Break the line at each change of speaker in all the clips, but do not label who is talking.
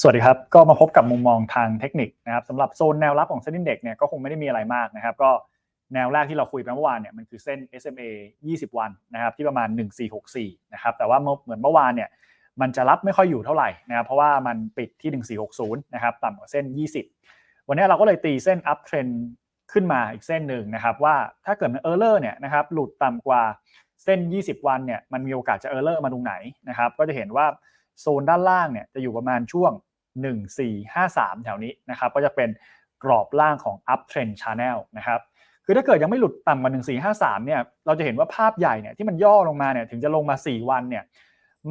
สวัสดีครับ ก็มาพบกับมุมมองทางเทคนิคนะครับสำหรับโซนแนวรับของเส้น Index เนี่ยก็คงไม่ได้มีอะไรมากนะครับ ก็แนวแรกที่เราคุยไปเมื่อวานเนี่ยมันคือเส้น SMA 20 วันนะครับที่ประมาณ 1464นะครับแต่ว่าเหมือนเมื่อวานเนี่ยมันจะรับไม่ค่อยอยู่เท่าไหร่นะครับเพราะว่ามันปิดที่ 1460นะครับต่ำกว่าเส้น 20 วันนี้เราก็เลยตีเส้น up trend ขึ้นมาอีกเส้นหนึ่งนะครับว่าถ้าเกิดมันเออร์เลอร์เนี่ยนะครับหลุดต่ำกว่าเส้น 20 วันเนี่ยมันมีโอกาสจะเออร์เลอร์มาตรงไหนนะครับก็จะเห็นว่าโซนด้านล่างเนี่ยจะอยู่ประมาณช่วง 1453 แถวนี้นะครับก็จะเป็นกรอบล่างของ up trend channel นะครับคือถ้าเกิดยังไม่หลุดต่ำกว่า 1453 เนี่ยเราจะเห็นว่าภาพใหญ่เนี่ยที่มันย่อลงมาเนี่ยถึงจะลงมา 4 วันเนี่ย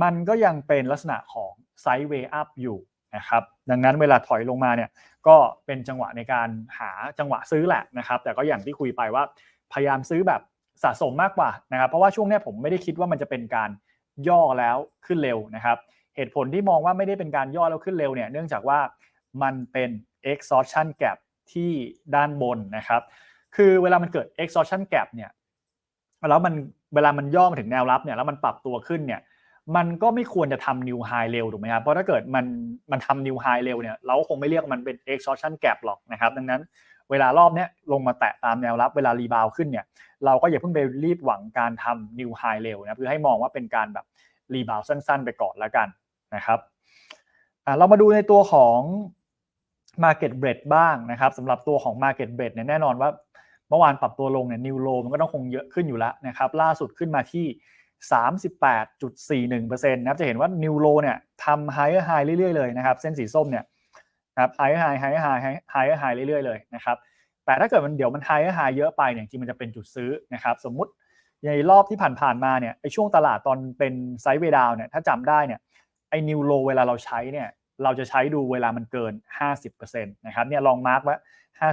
มันก็ยังเป็นลักษณะของ sideway up อยู่นะครับดังนั้นเวลาถอยลงมาเนี่ยก็เป็นจังหวะในการหาจังหวะซื้อแหละนะครับแต่ก็อย่างที่คุยไปว่าพยายามซื้อแบบสะสมมากกว่านะครับเพราะว่าช่วงนี้ผมไม่ได้คิดว่ามันจะเป็นการย่อแล้วขึ้นเร็วนะครับ เหตุผลที่มองว่าไม่ได้เป็นการย่อแล้วขึ้นเร็วเนี่ยเนื่องจากว่ามันเป็น exhaustion gap ที่ด้านบนนะครับ คือเวลามันเกิด exhaustion gap เนี่ยแล้วมันเวลามันย่อมาถึงแนวรับเนี่ยแล้วมันปรับตัวขึ้นเนี่ยมันก็ไม่ควรจะทำ new high เร็วถูกไหมครับ เพราะถ้าเกิดมันมันทำ new high เร็วเนี่ยเราคงไม่เรียกมันเป็น exhaustion gap หรอกนะครับ ดังนั้นเวลารอบเนี้ยลงมาแตะตามแนวรับเวลารีบาวขึ้นเนี่ยเราก็อย่าเพิ่งไปรีบหวังการทำ new high เร็วนะเพื่อให้มองว่าเป็นการแบบรีบาวสั้น ๆ ไปก่อนแล้วกัน นะครับเรามาดูในตัวของ Market b r e a d บ้างนะครับสำหรับตัวของ Market b r e a d เนี่ยแน่นอนว่าเมื่อวานปรับตัวลงเนี่ยนิวโลมันก็ต้องคงเยอะขึ้นอยู่แล้วนะครับล่าสุดขึ้นมาที่ 38.41%นะครับจะเห็นว่านิวโลเนี่ยทำไฮไฮเรื่อยๆเลยนะครับเส้นสีส้มเนี่ยนะครับไฮไฮไฮไฮไฮไฮเรื่อยๆเลยนะครับแต่ถ้าเกิดมันเดี๋ยวมันไฮไฮเยอะไปเนี่ยจริงมันจะเป็นจุดซื้อนะครับสมมุติในรอบที่ผ่านๆมาเนี่ยไอช่วงตลาดตอนเป็นไซด์เวดาวเนี่ยถ้าจำได้เนี่ย นิวโลเวลาเราใช้เนี่ยเราจะใช้ดูเวลามันเกิน 50%นะครับเนี่ยลองมาร์กว่า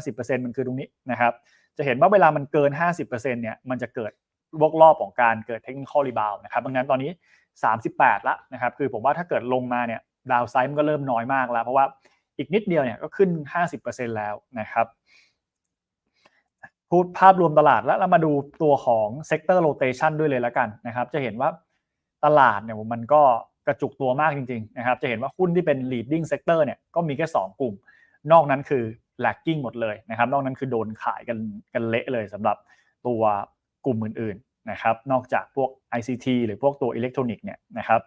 50%มันคือตรงนี้นะครับจะเห็นว่าเวลามันเกิน 50%เนี่ยมันจะเกิดวกรอบของการเกิดเทคนิคอลรีบาวนะครับดังนั้นตอนนี้ 38 ละนะครับคือผมว่าถ้าเกิดลงมาเนี่ยดาวไซด์มันก็เริ่มน้อยมากแล้ว เพราะว่าอีกนิดเดียวเนี่ยก็ขึ้น 50%แล้วนะครับพูดภาพรวมตลาดแล้วเรามาดูตัวของเซกเตอร์โรเตชันด้วยเลยแล้วกันนะครับจะเห็นว่าตลาดเนี่ยมันก็ กระจุกตัวมากจริงๆนะครับจะเห็นว่าหุ้นที่เป็น leading sector เนี่ยก็มีแค่ 2 กลุ่ม นอกนั้นคือ lagging หมดเลยนะครับนอกนั้นคือโดนขายกันกันเละเลยสำหรับตัวกลุ่มอื่นๆนะครับนอกจากพวก ICT หรือพวกตัวอิเล็กทรอนิกส์เนี่ยนะครับ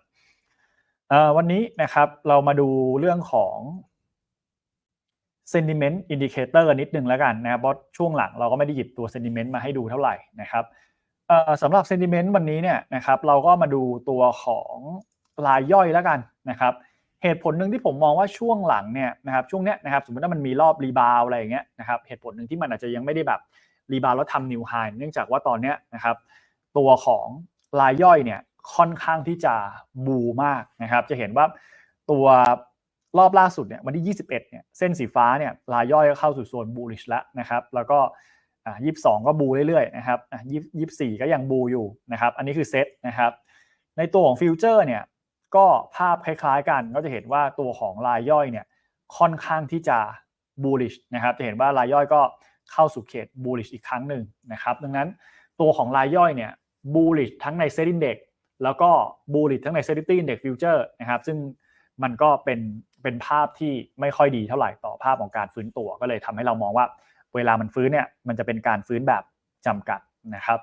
วันนี้นะครับเรามาดูเรื่องของ sentiment indicator นิดนึงแล้วกันนะครับเพราะช่วงหลังเราก็ไม่ได้หยิบตัว sentiment มาให้ดูเท่าไหร่นะครับสำหรับ sentiment วันนี้เนี่ยนะครับเราก็มาดูตัวของ รายย่อยแล้วกันนะครับเหตุผลหนึ่งที่ผมมองว่าช่วงหลังเนี่ยนะครับช่วงเนี้ยนะครับสมมติว่ามันมีรอบรีบาวอะไรอย่างเงี้ยนะครับเหตุผลหนึ่งที่มันอาจจะยังไม่ได้แบบรีบาวแล้วทำนิวไฮเนื่องจากว่าตอนเนี้ยนะครับตัวของรายย่อยเนี่ยค่อนข้างที่จะบูมากนะครับ จะเห็นว่าตัวรอบล่าสุดเนี่ยวันที่ 21เนี่ยเส้นสีฟ้าเนี่ยรายย่อยก็เข้าสู่โซนบูลิชแล้วนะครับ แล้วก็ยี่สิบสองก็บูเรื่อยๆนะครับอ่ายี่สี่ก็ยังบูอยู่นะครับ อันนี้คือเซตนะครับ ในตัวของฟิวเจอร์เนี่ย ก็ภาพคล้ายๆกันก็จะเห็นว่าตัวของรายย่อยเนี่ยค่อนข้างที่จะ bullish นะครับจะเห็นว่ารายย่อยก็เข้าสู่เขต bullish อีกครั้งหนึ่งนะครับดังนั้นตัวของรายย่อยเนี่ย bullish ทั้งใน set index แล้วก็ bullish ทั้งใน s e t i index future นะครับซึ่งมันก็เป็นเป็นภาพที่ไม่ค่อยดีเท่าไหร่ต่อภาพของการฟื้นตัว ก็เลยทำให้เรามองว่าเวลามันฟื้นเนี่ยมันจะเป็นการฟื้นแบบจำกัดนะครับ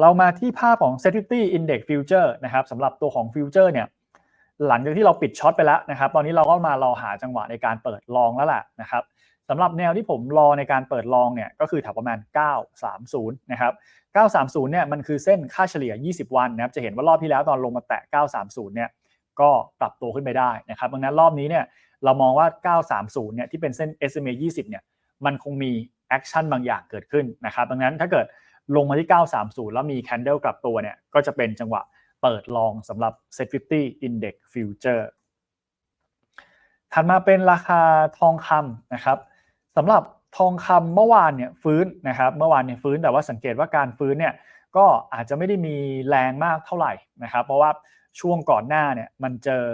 เรามาที่ภาพของ Sensitivity Index Future นะครับสำหรับตัวของ Future เนี่ยหลังจากที่เราปิดช็อตไปแล้วนะครับ ตอนนี้เราก็มารอหาจังหวะในการเปิดลองแล้วล่ะนะครับสำหรับแนวที่ผมรอในการเปิดลองเนี่ยก็คือแถวประมาณ 930 นะครับ 930 เนี่ยมันคือเส้นค่าเฉลี่ย 20 วันนะครับ จะเห็นว่ารอบที่แล้วตอนลงมาแตะ 930 เนี่ยก็ปรับตัวขึ้นไปได้นะครับ ดังนั้นรอบนี้เนี่ยเรามองว่า 930 เนี่ยที่เป็นเส้น SMA 20 เนี่ยมันคงมีแอคชั่นบางอย่างเกิดขึ้นนะครับ ดังนั้นถ้าเกิด ลงมาที่ 930 แล้วมีแคนเดลกลับตัวเนี่ยก็จะเป็นจังหวะเปิดลองสำหรับ Set 50 Index Future ถัดมาเป็นราคาทองคำนะครับสำหรับทองคำเมื่อวานเนี่ยฟื้นนะครับเมื่อวานเนี่ยฟื้นแต่ว่าสังเกตว่าการฟื้นเนี่ยก็อาจจะไม่ได้มีแรงมากเท่าไหร่นะครับ เพราะว่าช่วงก่อนหน้าเนี่ยมันเจอ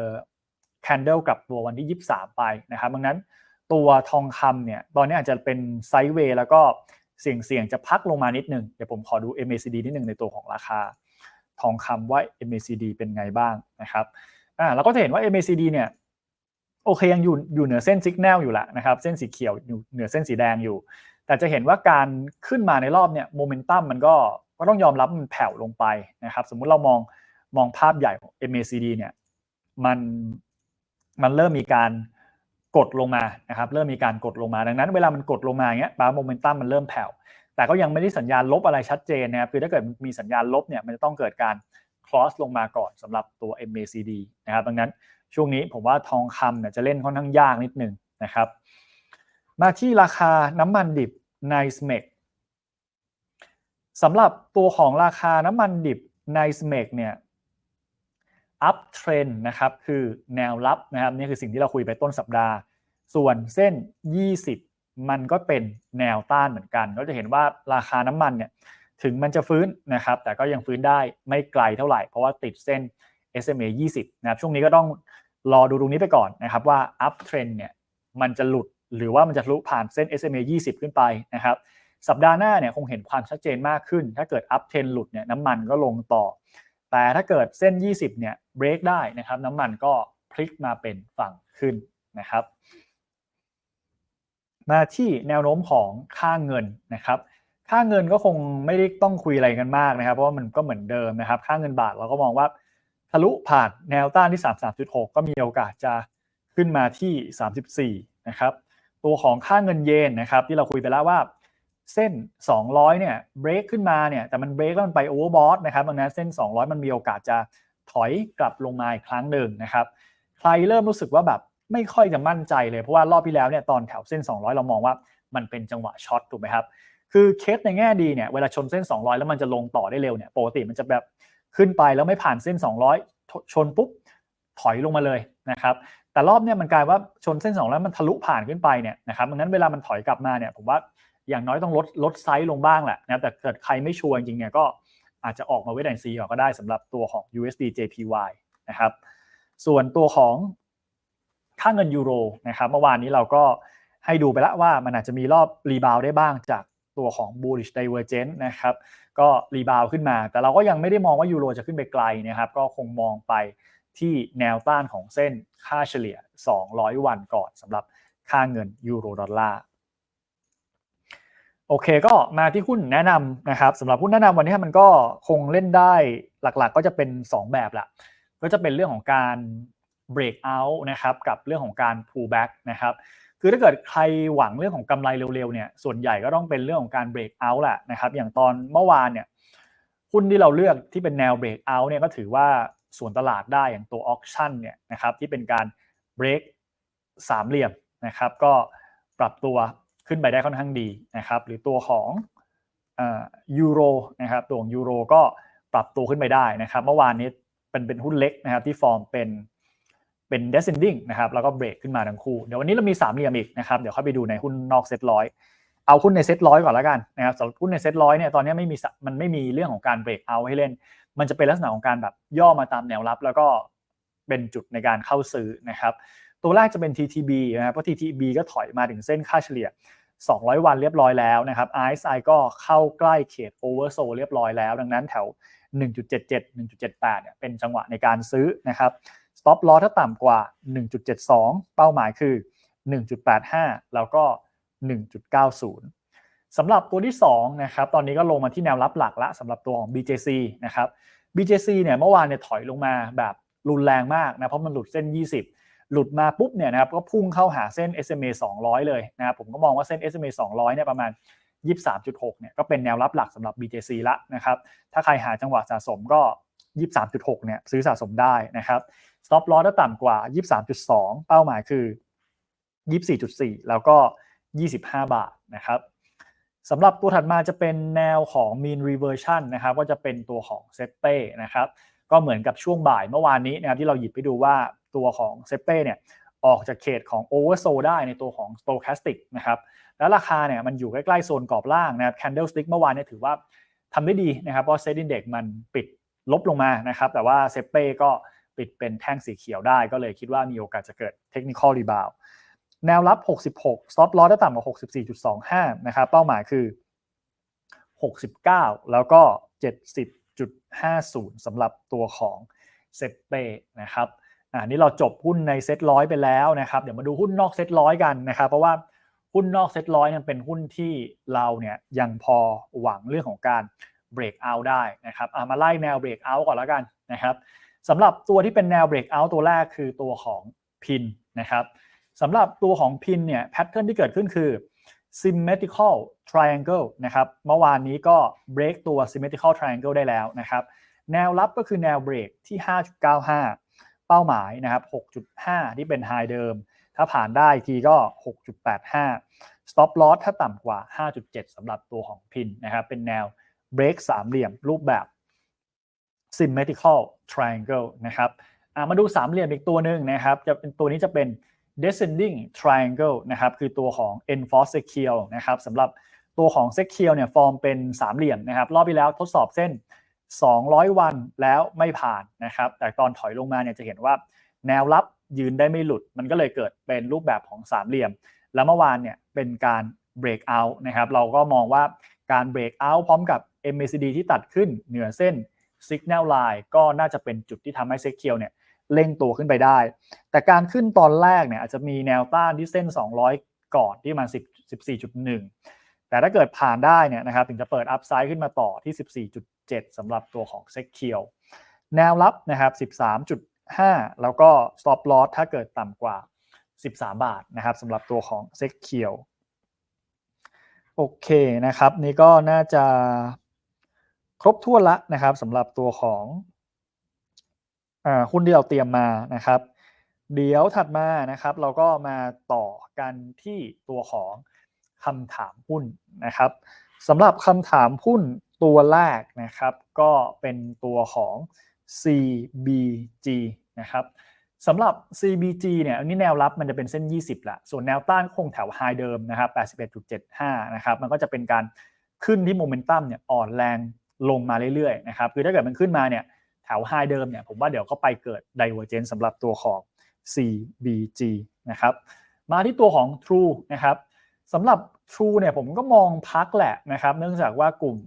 แคนเดลกับตัววันที่ 23 ไปนะครับดังนั้นตัวทองคำเนี่ยตอนนี้อาจจะเป็นไซด์เวย์แล้วก็ เสี่ยงเสี่ยงจะพักลงมานิดนึงเดี๋ยวผมขอดู MACD นิดนึงในตัวของราคา ทองคำว่า MACD เป็นไงบ้างนะครับอ่าเราก็จะเห็นว่า MACD เนี่ยโอเคยังอยู่อยู่เหนือเส้น Signal อยู่ละนะครับเส้นสีเขียวอยู่เหนือเส้นสีแดงอยู่ แต่จะเห็นว่าการขึ้นมาในรอบเนี่ยโมเมนตัมมันก็ก็ต้องยอมรับมันแผ่วลงไปนะครับสมมุติเรามองมองภาพใหญ่ของ MACD เนี่ยมันมันเริ่มมีการ กดลงมานะครับเริ่มมีการกดลงมาดังนั้นเวลามันกดลงมาเงี้ยปลว่าโมเมนตัมมันเริ่มแผ่วแต่ก็ยังไม่ได้สัญญาณลบอะไรชัดเจนนะครับคือถ้าเกิดมีสัญญาณลบเนี่ยมันจะต้องเกิดการ cross ลงมาก่อนสำหรับตัว MACD นะครับดังนั้นช่วงนี้ผมว่าทองคำเนี่ยจะเล่นค่อนข้างยากนิดนึงนะครับ มาที่ราคาน้ำมันดิบใน SMEC สำหรับตัวของราคาน้ำมันดิบใน SMEC เนี่ย up trend นะครับคือแนวรับนะครับนี่คือสิ่งที่เราคุยไปต้นสัปดาห์ ส่วนเส้น 20 มันก็เป็นแนวต้านเหมือนกัน ก็จะเห็นว่าราคาน้ำมันเนี่ยถึงมันจะฟื้นนะครับ แต่ก็ยังฟื้นได้ไม่ไกลเท่าไหร่ เพราะว่าติดเส้น SMA 20 นะครับ ช่วงนี้ก็ต้องรอดูตรงนี้ไปก่อนนะครับว่า up trend เนี่ยมันจะหลุดหรือว่ามันจะทะลุผ่านเส้น SMA 20 ขึ้นไปนะครับ สัปดาห์หน้าเนี่ยคงเห็นความชัดเจนมากขึ้น ถ้าเกิด up trend หลุดเนี่ยน้ำมันก็ลงต่อ แต่ถ้าเกิดเส้น 20 เนี่ย เบรกได้นะครับ น้ำมันก็พลิกมาเป็นฝั่งขึ้นนะครับ มาที่แนวโน้มของค่าเงินนะครับ ค่าเงินก็คงไม่ได้ต้องคุยอะไรกันมากนะครับ เพราะว่ามันก็เหมือนเดิมนะครับ ค่าเงินบาทเราก็มองว่าทะลุผ่านแนวต้านที่ 33.6 ก็มีโอกาสจะขึ้นมาที่ 34 นะครับ ตัวของค่าเงินเยนนะครับ ที่เราคุยไปแล้วว่าเส้น 200 เนี่ยเบรกขึ้นมาเนี่ยแต่มันเบรกแล้วมันไปโอเวอร์บอทนะครับดังนั้นเส้น 200 มันมีโอกาสจะ ถอยกลับลงมาอีกครั้งหนึ่งนะครับ ใครเริ่มรู้สึกว่าแบบไม่ค่อยจะมั่นใจเลย เพราะว่ารอบที่แล้วเนี่ยตอนแถวเส้น 200 เรามองว่ามันเป็นจังหวะช็อตถูกไหมครับ คือเคสในแง่ดีเนี่ยเวลาชนเส้น 200 แล้วมันจะลงต่อได้เร็วเนี่ยปกติมันจะแบบขึ้นไปแล้วไม่ผ่านเส้น 200 ชนปุ๊บถอยลงมาเลยนะครับแต่รอบเนี่ยมันกลายว่าชนเส้น200มันทะลุผ่านขึ้นไปเนี่ยนะครับดังนั้นเวลามันถอยกลับมาเนี่ยผมว่าอย่างน้อยต้องลดลดไซส์ลงบ้างแหละนะแต่เกิดใครไม่ชัวร์จริงเนี่ยก็ อาจจะออกมาเวทแอนซีก่อนก็ได้สำหรับตัวของ USD JPY นะครับส่วนตัวของค่าเงินยูโรนะครับเมื่อวานนี้เราก็ให้ดูไปแล้วว่ามันอาจจะมีรอบรีบาวได้บ้างจากตัวของ bullish divergence นะครับก็รีบาวขึ้นมา แต่เราก็ยังไม่ได้มองว่ายูโรจะขึ้นไปไกลนะครับก็คงมองไปที่แนวต้านของเส้นค่าเฉลี่ย 200 วันก่อนสำหรับค่าเงินยูโรดอลลาร์ โอเคก็มาที่หุ้นแนะนำนะครับสำหรับหุ้นแนะนำวันนี้มันก็คงเล่นได้หลักๆ ก็จะเป็น 2 แบบละก็จะเป็นเรื่องของการ break out นะครับกับเรื่องของการ pull back นะครับคือถ้าเกิดใครหวังเรื่องของกำไรเร็วๆเนี่ยส่วนใหญ่ก็ต้องเป็นเรื่องของการ break out แหละนะครับอย่างตอนเมื่อวานเนี่ยหุ้นที่เราเลือกที่เป็นแนว break out เนี่ยก็ถือว่าส่วนตลาดได้อย่างตัว auction เนี่ยนะครับที่เป็นการ break สามเหลี่ยมนะครับก็ปรับตัว ขึ้นไปได้ค่อนข้างดีนะครับ หรือตัวของยูโรนะครับตัวของยูโรก็ปรับตัวขึ้นไปได้นะครับเมื่อวานนี้เป็นเป็นหุ้นเล็กนะครับที่ฟอร์มเป็นเป็น descending นะครับแล้วก็เบรกขึ้นมาทั้งคู่ เดี๋ยววันนี้เรามีสามเหลี่ยมอีกนะครับเดี๋ยวค่อยไปดูในหุ้นนอกเซ็ตร้อยเอาหุ้นในเซ็ตร้อยก่อนแล้วกันนะครับสำหรับหุ้นในเซ็ตร้อยเนี่ยตอนนี้ไม่มีมันไม่มีเรื่องของการเบรกเอาให้เล่น มันจะเป็นลักษณะของการแบบย่อมาตามแนวรับ แล้วก็เป็นจุดในการเข้าซื้อนะครับตัวแรกจะเป็น TTB นะครับเพราะ TTB ก็ถอยมาถึงเส้นค่าเฉลี่ย 200 วันเรียบร้อยแล้วนะครับ RSI ก็เข้าใกล้เขต oversold เรียบร้อยแล้ว ดังนั้นแถว 1.77 1.78 เนี่ยเป็นจังหวะในการซื้อนะครับ stop loss ถ้าต่ำกว่า 1.72 เป้าหมายคือ 1.85 แล้วก็ 1.90 สำหรับตัวที่2นะครับ ตอนนี้ก็ลงมาที่แนวรับหลักละสำหรับตัวของ BJC นะครับ BJC เนี่ยเมื่อวานเนี่ยถอยลงมาแบบรุนแรงมากนะ เพราะมันหลุดเส้น 20 หลุดมาปุ๊บเนี่ยนะครับก็พุ่งเข้าหาเส้น SMA 200 เลยนะครับผมก็มองว่าเส้น SMA 200เนี่ยประมาณ 23.6เนี่ยก็เป็นแนวรับหลักสำหรับ BJC ละนะครับถ้าใครหาจังหวะสะสมก็ 23.6เนี่ยซื้อสะสมได้นะครับ stop loss ถ้าต่ำกว่า 23.2 เป้าหมายคือ 24.4 แล้วก็ 25 บาทนะครับสำหรับตัวถัดมาจะเป็นแนวของ mean reversion นะครับก็จะเป็นตัวของเซเป้นะครับก็เหมือนกับช่วงบ่ายเมื่อวานนี้นะครับที่เราหยิบไปดูว่า ตัวของเซเป้เนี่ยออกจากเขตของ oversold ได้ในตัวของ stochastic นะครับแล้วราคาเนี่ยมันอยู่ใกล้ๆโซนกรอบล่างนะครับ candlestick เมื่อวานเนี่ยถือว่าทำได้ดีนะครับเพราะ set index มันปิดลบลงมานะครับแต่ว่าเซเป้ก็ปิดเป็นแท่งสีเขียวได้ ก็เลยคิดว่ามีโอกาสจะเกิด technical rebound แนวรับ 66 stop loss ได้ต่ำกว่า 64.25 นะครับ เป้าหมายคือ 69 แล้วก็ 70.50 สำหรับตัวของเซเป้นะครับ อ่านี่เราจบหุ้นในเซ็ตร้อยไปแล้วนะครับ เดี๋ยวมาดูหุ้นนอกเซ็ตร้อยกันนะครับ เพราะว่าหุ้นนอกเซ็ตร้อยเนี่ยเป็นหุ้นที่เราเนี่ยยังพอหวังเรื่องของการ break out ได้นะครับามาไล่แนว break out ก่อนแล้วกันนะครับสำหรับตัวที่เป็นแนว break out ตัวแรกคือตัวของพินนะครับสำหรับตัวของพินเนี่ยแพทเทิร์นที่เกิดขึ้นคือ symmetrical triangle นะครับเมื่อวานนี้ก็ break ตัว symmetrical triangle ได้แล้วนะครับ แนวรับก็คือแนว break ที่ 5.95 เป้าหมายนะครับ 6.5 ที่เป็น high เดิม ถ้าผ่านได้ทีก็ 6.85 stop loss ถ้าต่ำกว่า 5.7สำหรับตัวของพินนะครับเป็นแนว break สามเหลี่ยมรูปแบบ symmetrical triangle นะครับมาดูสามเหลี่ยมอีกตัวหนึ่งนะครับ จะเป็นตัวนี้จะเป็น descending triangle นะครับ คือตัวของ enforce secure นะครับสำหรับตัวของ secure เนี่ยฟอร์มเป็นสามเหลี่ยมนะครับ รอบที่แล้วทดสอบเส้น 200 วันแล้วไม่ผ่านนะครับ แต่ตอนถอยลงมาเนี่ยจะเห็นว่าแนวรับยืนได้ไม่หลุด มันก็เลยเกิดเป็นรูปแบบของสามเหลี่ยม แล้วเมื่อวานเนี่ยเป็นการ break out นะครับ เราก็มองว่าการ break out พร้อมกับ MACD ที่ตัดขึ้นเหนือเส้น signal line ก็น่าจะเป็นจุดที่ทำให้ secure เนี่ยเร่งตัวขึ้นไปได้ แต่การขึ้นตอนแรกเนี่ยอาจจะมีแนวต้านที่เส้น 200 ก่อนที่มัน10 14.1 แต่ถ้าเกิดผ่านได้เนี่ยนะครับถึงจะเปิดอัพไซด์ขึ้นมาต่อที่ 14.7สำหรับตัวของเซ็กเคียวแนวรับนะครับ 13.5 แล้วก็ stop loss ถ้าเกิดต่ำกว่า 13 บาทนะครับสำหรับตัวของเซ็กเคียวโอเคนะครับ นี่ก็น่าจะครบถ้วนละนะครับสำหรับตัวของหุ้นที่เราเตรียมมานะครับ เดี๋ยวถัดมานะครับ เราก็มาต่อกันที่ตัวของ คำถามหุ้นนะครับสำหรับคำถามหุ้นตัวแรกนะครับก็เป็นตัวของ CBG นะครับสำหรับ CBG เนี่ยอันนี้แนวรับมันจะเป็นเส้น 20ละส่วนแนวต้านคงแถวไฮเดิมนะครับ81.75นะครับมันก็จะเป็นการขึ้นที่โมเมนตัมเนี่ยอ่อนแรงลงมาเรื่อยๆนะครับคือถ้าเกิดมันขึ้นมาเนี่ยแถวไฮเดิมเนี่ยผมว่าเดี๋ยวก็ไปเกิด divergence สำหรับตัวของ CBG นะครับมาที่ตัวของ True นะครับ สำหรับ True เนี่ยผมก็มองพักแหละนะครับ เนื่องจากว่ากลุ่ม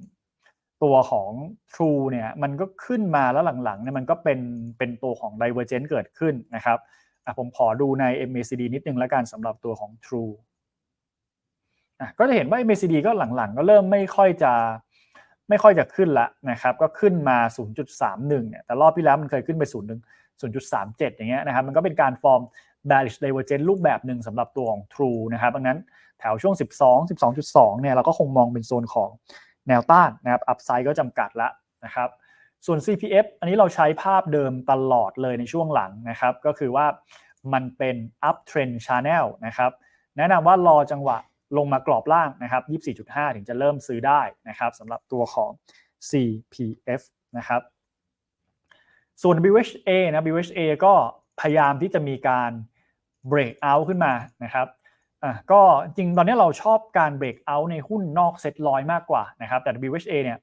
ตัวของ True เนี่ยมันก็ขึ้นมาแล้วหลังๆเนี่ยมันก็เป็นเป็นตัวของ divergence เกิดขึ้นนะครับผมขอดูใน MACD นิดนึงแล้วกันสำหรับตัวของ True ก็จะเห็นว่า MACD ก็หลังๆ ก็เริ่มไม่ค่อยจะไม่ค่อยจะขึ้นละนะครับ ก็ขึ้นมา 0.31เนี่ยแต่รอบที่แล้วมันเคยขึ้นไป0.37 อย่างเงี้ยนะครับ มันก็เป็นการฟอร์ม bearish divergence รูปแบบหนึ่งสำหรับตัวของ True นะครับดังนั้นแถวช่วง 12 12.2 เนี่ยเราก็คงมองเป็นโซนของแนวต้านนะครับอัพไซด์ก็จำกัดละนะครับ ส่วน CPF อันนี้เราใช้ภาพเดิมตลอดเลยในช่วงหลังนะครับ ก็คือว่ามันเป็น up trend channel นะครับ แนะนำว่ารอจังหวะลงมากรอบล่างนะครับ 24.5 ถึงจะเริ่มซื้อได้นะครับสำหรับตัวของ CPF นะครับ ส่วน BHA นะ BHA ก็พยายามที่จะมีการ break out ขึ้นมานะครับอะก็จริงตอนนี้เราชอบการ break out ในหุ้นนอกเซ็ตลอยมากกว่านะครับแต่ BHA เนี่ย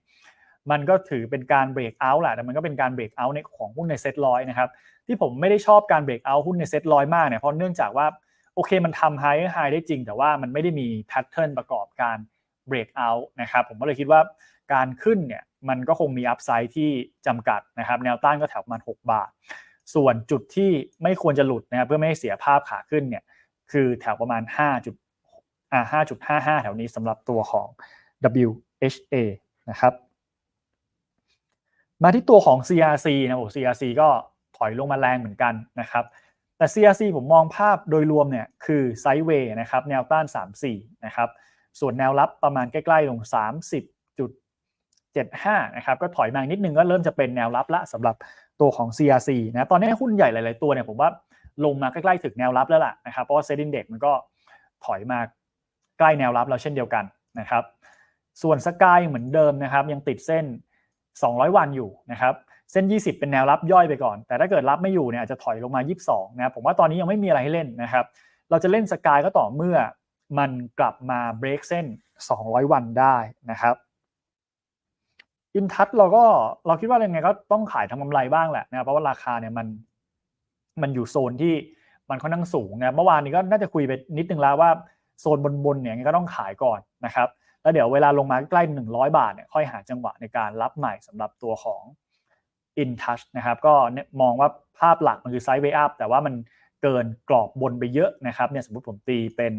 มันก็ถือเป็นการ break out แหละแต่มันก็เป็นการ break out ในของหุ้นในเซ็ตลอยนะครับที่ผมไม่ได้ชอบการ break out หุ้นในเซ็ตลอยมากเนี่ยเพราะเนื่องจากว่าโอเคมันทำไฮไฮได้จริง แต่ว่ามันไม่ได้มีแพทเทิร์นประกอบการ break out นะครับผมก็เลยคิดว่าการขึ้นเนี่ยมันก็คงมีอัพไซด์ที่จำกัดนะครับแนวต้านก็แถวประมาณ 6 บาท ส่วนจุดที่ไม่ควรจะหลุดนะครับเพื่อไม่ให้เสียภาพขาขึ้นเนี่ยคือแถวประมาณ5จุดอ่า5.55 แถวนี้สำหรับตัวของ WHA นะครับมาที่ตัวของ CRC นะโอ้ CRC ก็ถอยลงมาแรงเหมือนกันนะครับแต่ CRC ผมมองภาพโดยรวมเนี่ยคือไซด์เวย์นะครับแนวต้าน 3-4 นะครับส่วนแนวรับประมาณใกล้ๆลง 30.75 นะครับก็ถอยมานิดนึงก็เริ่มจะเป็นแนวรับละสำหรับ ตัวของ CRC นะตอนนี้หุ้นใหญ่หลาย ๆ ตัวเนี่ยผมว่าลงมาใกล้ๆถึงแนวรับแล้วล่ะนะครับเพราะว่าเซ็นดิ้งเด็กมันก็ถอยมาใกล้แนวรับแล้วเช่นเดียวกันนะครับส่วนสกายเหมือนเดิมนะครับยังติดเส้น 200 วันอยู่นะครับเส้น 20 เป็นแนวรับย่อยไปก่อน แต่ถ้าเกิดรับไม่อยู่เนี่ยอาจจะถอยลงมา 22นะผมว่าตอนนี้ยังไม่มีอะไรให้เล่นนะครับเราจะเล่นสกายก็ต่อเมื่อมันกลับมาเบรกเส้น 200 วันได้นะครับ อินทัศเราก็เราคิดว่ายังไงก็ต้องขายทำกำไรบ้างแหละนะเพราะว่าราคาเนี่ยมันมันอยู่โซนที่มันค่อนข้างสูงนะเมื่อวานนี้ก็น่าจะคุยไปนิดนึงแล้วว่าโซนบนๆเนี่ยก็ต้องขายก่อนนะครับ แล้วเดี๋ยวเวลาลงมาใกล้ 100 บาทเนี่ยค่อยหาจังหวะในการรับใหม่สำหรับตัวของ in touch นะครับ ก็มองว่าภาพหลักมันคือ sideways up แต่ว่ามันเกินกรอบบนไปเยอะนะครับเนี่ยสมมติผมตีเป็น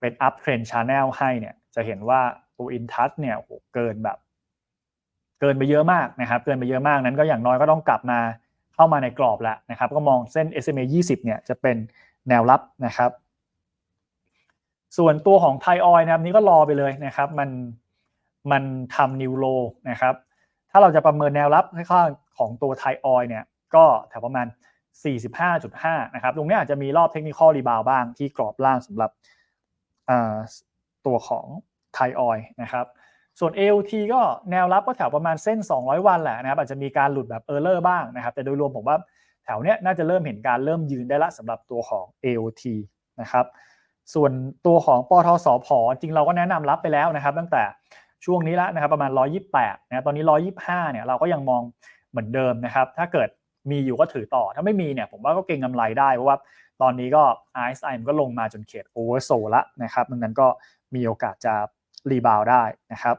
เป็น up trend channel ให้เนี่ยจะเห็นว่าตัว in touch เนี่ยโหเกินแบบ เกินไปเยอะมากนะครับ เกินไปเยอะมากนั้นก็อย่างน้อยก็ต้องกลับมาเข้ามาในกรอบแล้วนะครับ ก็มองเส้น SMA 20 เนี่ยจะเป็นแนวรับนะครับ ส่วนตัวของไทยออยนะครับนี้ก็รอไปเลยนะครับ มันมันทำนิวโลนะครับ ถ้าเราจะประเมินแนวรับข้างของตัวไทยออยเนี่ย ก็แถวประมาณ 45.5 นะครับ ตรงนี้อาจจะมีรอบเทคนิคอลรีบาวบ้างที่กรอบล่างสำหรับตัวของไทยออยนะครับ ส่วน AOT ก็แนวรับก็แถวประมาณเส้น 200 วันแหละนะครับอาจจะมีการหลุดแบบเออร์เลอร์บ้างนะครับ แต่โดยรวมผมว่าแถวเนี้ยน่าจะเริ่มเห็นการเริ่มยืนได้ละสำหรับตัวของ AOT นะครับส่วนตัวของปทสพจริงเราก็แนะนำรับไปแล้วนะครับ ตั้งแต่ช่วงนี้ละนะครับประมาณ 128นะตอนนี้ 125เนี่ยเราก็ยังมองเหมือนเดิมนะครับ ถ้าเกิดมีอยู่ก็ถือต่อ ถ้าไม่มีเนี่ยผมว่าก็เก็งกำไรได้เพราะว่าตอนนี้ก็ RSI มันก็ลงมาจนเขตโอเวอร์โซละนะครับดังนั้นก็มีโอกาสจะรีบาวได้นะครับ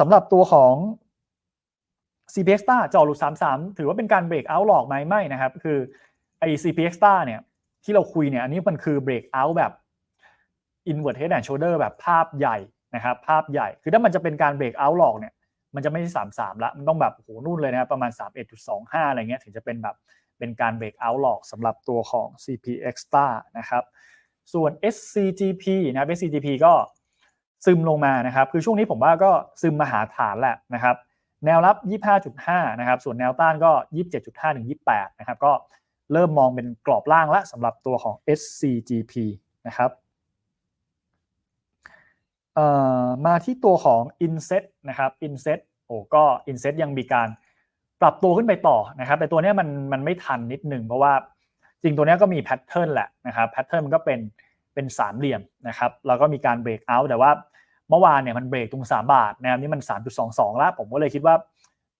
สำหรับตัวของ CPX ต้าจอหลุด 33 ถือว่าเป็นการเบรกเอาท์หลอกไหมไม่นะครับ คือไอ้ CPX ต้าเนี่ยที่เราคุยเนี่ยอันนี้มันคือเบรกเอาท์แบบ invert head and shoulder แบบภาพใหญ่นะครับภาพใหญ่คือถ้ามันจะเป็นการเบรกเอาท์หลอกเนี่ยมันจะไม่ใช่33ละมันต้องแบบโหนู่นเลยนะครับประมาณ 31.25 อะไรเงี้ยถึงจะเป็นแบบเป็นการเบรกเอาท์หลอกสำหรับตัวของ CPX ต้านะครับส่วน SCGP นะ SCGP ก็ ซึมลงมานะครับ คือช่วงนี้ผมว่าก็ซึมมาหาฐานแหละนะครับ แนวรับ 25.5 นะครับ ส่วนแนวต้านก็ 27.5 ถึง 28 นะครับ ก็เริ่มมองเป็นกรอบล่างล้วสำหรับตัวของ SCGP นะครับมาที่ตัวของ Inset นะครับ Inset โอ้ก็ Inset ยังมีการปรับตัวขึ้นไปต่อนะครับ แต่ตัวนี้มันมันไม่ทันนิดหนึ่งเพราะว่าจริงตัวนี้ก็มีแพทเทิร์นแหละนะครับแพทเทิร์นมันก็เป็น เป็นสามเหลี่ยมนะครับแล้วก็มีการเบรกเอาท์แต่ว่าเมื่อวานเนี่ยมันเบรกตรง 3 บาทนะครับนี่มัน 3.22 แล้วผมก็เลยคิดว่า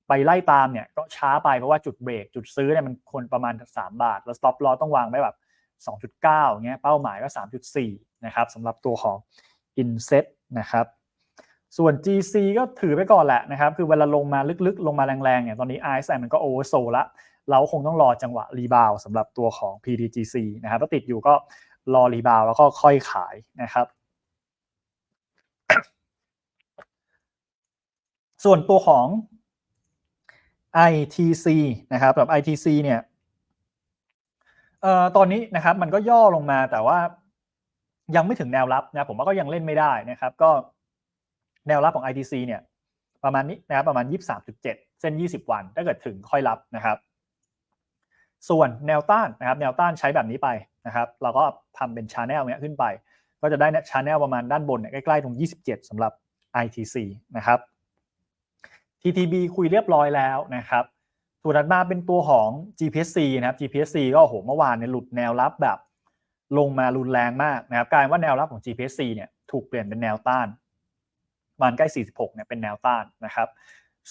ไปไล่ตามเนี่ยก็ช้าไปเพราะว่าจุดเบรกจุดซื้อเนี่ยมันคนประมาณ 3 บาท แล้วสต็อปลอต้องวางไว้แบบ 2.9เงี้ยเป้าหมายก็ 3.4 นะครับสำหรับตัวของ Inset นะครับส่วน GC ก็ถือไปก่อนแหละนะครับ คือเวลาลงมาลึกๆ ลงมาแรงๆเนี่ยตอนนี้ RSI มันก็โอเวอร์โซละ เราคงต้องรอจังหวะรีบาวสำหรับตัวของ PDGC นะครับถ้าติดอยู่ก็ รอรีบาวแล้วก็ค่อยขายนะครับ ส่วนตัวของ ITC นะครับแบบ ITC เนี่ยเอ่อตอนนี้นะครับมันก็ย่อลงมาแต่ว่ายังไม่ถึงแนวรับนะผมว่าก็ยังเล่นไม่ได้นะครับ ก็แนวรับของ ITC เนี่ยประมาณนี้นะครับประมาณ 23.7 เส้น 20 วัน ถ้าเกิดถึงค่อยรับนะครับ ส่วนแนวต้านนะครับ แนวต้านใช้แบบนี้ไป นะครับเราก็ทำเป็นชาแนลเนี้ยขึ้นไป ก็จะได้ชาแนลประมาณด้านบนเนี่ยใกล้ๆตรง 27สำหรับ ITC นะครับ TTB คุยเรียบร้อยแล้วนะครับตัวถัดมาเป็นตัวของ GPC นะครับ GPC ก็โหเมื่อวานเนี่ยหลุดแนวรับแบบ ลงมารุนแรงมากนะครับกลายว่าแนวรับของ GPC เนี่ยถูกเปลี่ยนเป็นแนวต้านมันใกล้ 46เนี่ยเป็นแนวต้านนะครับ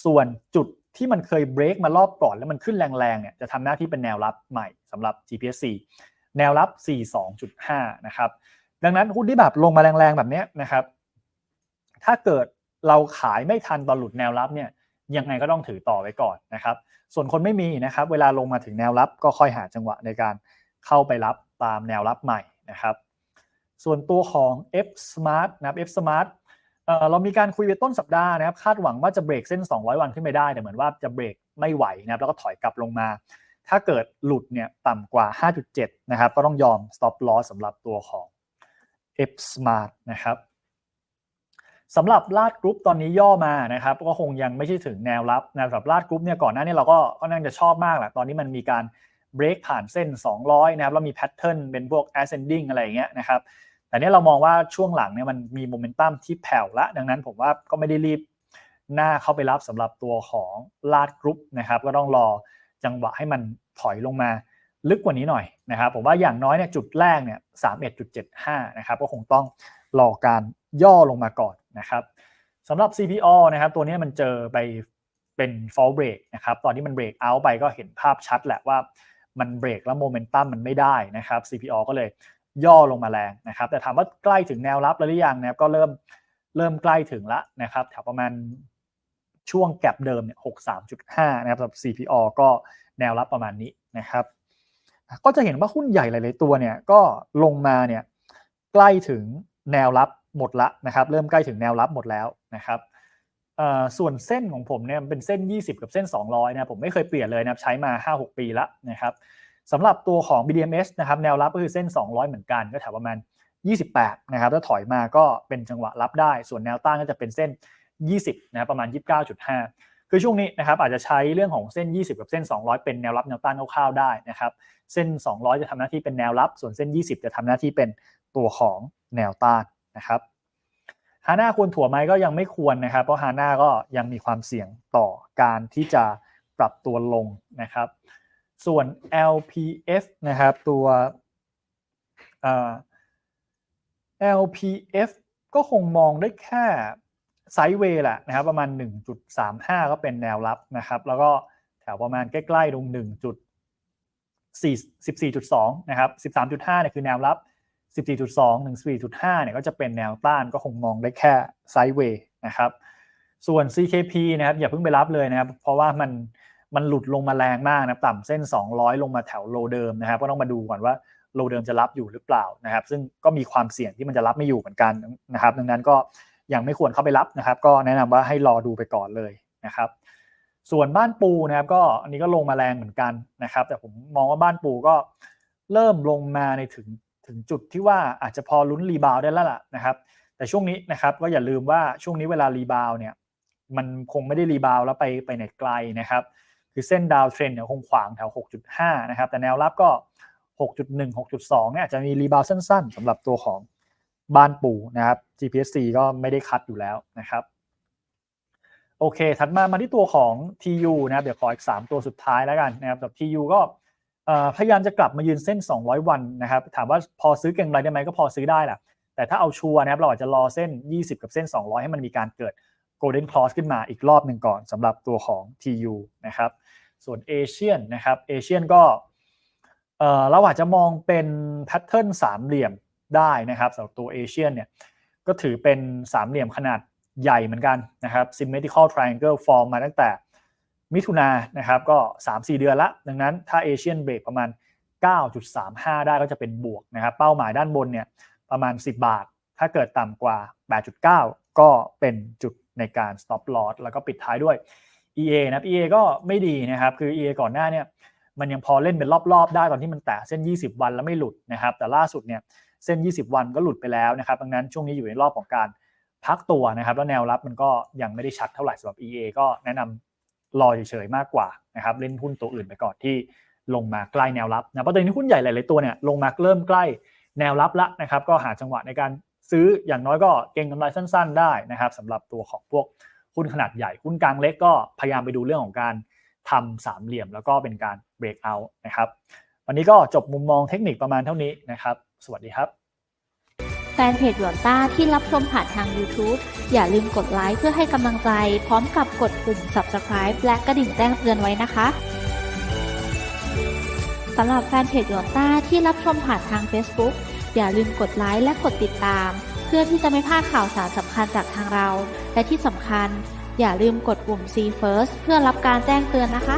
ส่วนจุดที่มันเคยเบรกมารอบก่อนแล้วมันขึ้นแรงๆเนี่ยจะทำหน้าที่เป็นแนวรับใหม่สำหรับ GPC แนวรับ 42.5 นะครับดังนั้นหุ้นที่แบบลงมาแรงๆแบบนี้นะครับ ถ้าเกิดเราขายไม่ทันตอนหลุดแนวรับเนี่ยยังไงก็ต้องถือต่อไว้ก่อนนะครับ ส่วนคนไม่มีนะครับ เวลาลงมาถึงแนวรับก็ค่อยหาจังหวะในการเข้าไปรับตามแนวรับใหม่นะครับ ส่วนตัวของ F Smart นะครับ F Smart เรามีการคุยไปต้นสัปดาห์นะครับ คาดหวังว่าจะเบรกเส้น 200 วันขึ้นไปได้ แต่เหมือนว่าจะเบรกไม่ไหวนะครับ แล้วก็ถอยกลับลงมา ถ้าเกิดหลุดเนี่ยต่ำกว่า 5.7 นะครับ ก็ต้องยอม stop loss สำหรับตัวของ F Smart นะครับสำหรับลาดกรุ๊ปตอนนี้ย่อมานะครับ ก็คงยังไม่ใช่ถึงแนวรับนะสำหรับลาดกรุ๊ปเนี่ยก่อนหน้านี้เราก็ก็น่าจะชอบมากแหละตอนนี้มันมีการเบรกผ่านเส้น 200 นะครับแล้วมีแพทเทิร์นเป็นพวก ascending อะไรอย่างเงี้ยนะครับแต่นี้เรามองว่าช่วงหลังเนี่ยมันมีโมเมนตัมที่แผ่วละ ดังนั้นผมว่าก็ไม่ได้รีบหน้าเข้าไปรับสำหรับตัวของลาดกรุ๊ปนะครับ ก็ต้องรอ จังหวะให้มันถอยลงมาลึกกว่านี้หน่อยนะครับ ผมว่าอย่างน้อยเนี่ยจุดแรกเนี่ย31.75นะครับก็คงต้องรอการย่อลงมาก่อนนะครับสำหรับ CPO นะครับ ตัวนี้มันเจอไปเป็น fall break นะครับ ตอนที่มันเบรกเอาไปก็เห็นภาพชัดแหละว่ามันเบรกแล้วโมเมนตัมมันไม่ได้นะครับ CPO ก็เลยย่อลงมาแรงนะครับ แต่ถามว่าใกล้ถึงแนวรับแล้วหรือยังนะครับก็เริ่มเริ่มใกล้ถึงละนะครับแถวประมาณ ช่วงแก็บเดิมเนี่ย63.5นะครับสำหรับ CPO ก็แนวรับประมาณนี้นะครับ ก็จะเห็นว่าหุ้นใหญ่หลาย ๆ ตัวเนี่ยก็ลงมาเนี่ยใกล้ถึงแนวรับหมดละนะครับ เริ่มใกล้ถึงแนวรับหมดแล้วนะครับส่วนเส้นของผมเนี่ยเป็นเส้น 20 กับเส้น 200นะผมไม่เคยเปลี่ยนเลยนะครับใช้มา 5-6 ปีล้วนะครับสำหรับตัวของ BDMs นะครับแนวรับก็คือเส้น 200 เหมือนกันก็แถวประมาณ 28 นะครับถ้าถอยมาก็เป็นจังหวะรับได้ ส่วนแนวต้านก็จะเป็นเส้น 20นะครับประมาณ 29.5 คือช่วงนี้นะครับอาจจะใช้เรื่องของเส้น 20 กับเส้น 200 เป็นแนวรับแนวต้านคร่าวๆได้นะครับเส้น 200 จะทำหน้าที่เป็นแนวรับ ส่วนเส้น 20 จะทำหน้าที่เป็นตัวของแนวต้านนะครับฮาน่าควรถั่วไหมก็ยังไม่ควรนะครับ เพราะฮาน่าก็ยังมีความเสี่ยงต่อการที่จะปรับตัวลงนะครับ ส่วน LPF นะครับตัว LPF ก็คงมองได้แค่ ไซด์เวย์แหละนะครับประมาณ 1.35 ก็เป็นแนวรับนะครับ แล้วก็แถวประมาณใกล้ๆตรง1.14.2 นะครับ 13.5เนี่ยคือแนวรับ 14.2 ถึง 14.5 เนี่ยก็จะเป็นแนวต้านก็คงมองได้แค่ไซด์เวย์นะครับ ส่วน CKP นะครับอย่าเพิ่งไปรับเลยนะครับ เพราะว่ามันมันหลุดลงมาแรงมากนะต่ำเส้น 200 ลงมาแถวโลเดิมนะครับก็ต้องมาดูก่อนว่าโลเดิมจะรับอยู่หรือเปล่านะครับ ซึ่งก็มีความเสี่ยงที่มันจะรับไม่อยู่เหมือนกันนะครับ ดังนั้นก็ ยังไม่ควรเข้าไปรับนะครับ ก็แนะนำว่าให้รอดูไปก่อนเลยนะครับ ส่วนบ้านปูนะครับก็อันนี้ก็ลงมาแรงเหมือนกันนะครับ แต่ผมมองว่าบ้านปูก็เริ่มลงมาในถึงถึงจุดที่ว่าอาจจะพอลุ้นรีบาวได้แล้วล่ะนะครับ แต่ช่วงนี้นะครับก็อย่าลืมว่าช่วงนี้เวลารีบาวเนี่ยมันคงไม่ได้รีบาวแล้วไปไปไหนไกลนะครับ คือเส้นดาวเทรนเนี่ยคงขวางแถว 6.5 นะครับ แต่แนวรับก็ 6.1 6.2 เนี่ยอาจจะมีรีบาวสั้น ๆสำหรับตัวของ บ้านปู่นะครับ GPSC ก็ไม่ได้คัดอยู่แล้วนะครับ โอเค ถัดมามาที่ตัวของ TU นะครับ เดี๋ยวขออีก 3 ตัวสุดท้ายแล้วกันนะครับกับ TU ก็พยายามจะกลับมายืนเส้น 200 วันนะครับ ถามว่าพอซื้อเก่งไรได้ไหมก็พอซื้อได้แหละ แต่ถ้าเอาชัวร์นะครับ เราอาจจะรอเส้น 20 กับเส้น 200 ให้มันมีการเกิด Golden Cross ขึ้นมาอีกรอบหนึ่งก่อนสำหรับตัวของ TU นะครับ ส่วนเอเชียนนะครับเอเชียนก็เราอาจจะมองเป็นแพทเทิร์นสามเหลี่ยม ได้นะครับสำหรับตัวเอเชียนเนี่ยก็ถือเป็นสามเหลี่ยมขนาดใหญ่เหมือนกันนะครับ symmetrical triangle form มาตั้งแต่มิถุนานะครับก็ 3-4 เดือนละ ดังนั้นถ้าเอเชียนเบรกประมาณ 9.35 ได้ก็จะเป็นบวกนะครับ เป้าหมายด้านบนเนี่ยประมาณ 10 บาท ถ้าเกิดต่ำกว่า 8.9 ก็เป็นจุดในการ stop loss แล้วก็ปิดท้ายด้วย EA นะ EA ก็ไม่ดีนะครับ คือ EA ก่อนหน้าเนี่ยมันยังพอเล่นเป็นรอบๆ ได้ตอนที่มันแตะเส้น 20 วันแล้วไม่หลุดนะครับ แต่ล่าสุดเนี่ย เส้น 20 วันก็หลุดไปแล้วนะครับดังนั้นช่วงนี้อยู่ในรอบของการพักตัวนะครับ แล้วแนวรับมันก็ยังไม่ได้ชัดเท่าไหร่สำหรับ EA ก็แนะนำรอเฉยๆมากกว่านะครับเล่นหุ้นตัวอื่นไปก่อนที่ลงมาใกล้แนวรับนะเพราะตอนนี้หุ้นใหญ่หลายๆตัวเนี่ยลงมาเริ่มใกล้แนวรับละนะครับ ก็หาจังหวะในการซื้ออย่างน้อยก็เก็งกำไรสั้น ๆ ได้นะครับสำหรับตัวของพวกหุ้นขนาดใหญ่หุ้นกลางเล็กก็พยายามไปดูเรื่องของการทำสามเหลี่ยม แล้วก็เป็นการเบรกเอาท์นะครับ วันนี้ก็จบมุมมองเทคนิคประมาณเท่านี้นะครับ สวัสดีครับ
แฟนเพจหยวนต้าที่รับชมผ่านทาง YouTube อย่าลืมกดไลค์เพื่อให้กำลังใจ พร้อมกับกดปุ่ม Subscribe และกระดิ่งแจ้งเตือนไว้นะคะสำหรับแฟนเพจหยวนต้าที่รับชมผ่านทาง Facebook อย่าลืมกดไลค์และกดติดตาม เพื่อที่จะไม่พลาดข่าวสารสำคัญจากทางเรา และที่สำคัญ อย่าลืมกดปุ่ม See First เพื่อรับการแจ้งเตือนนะคะ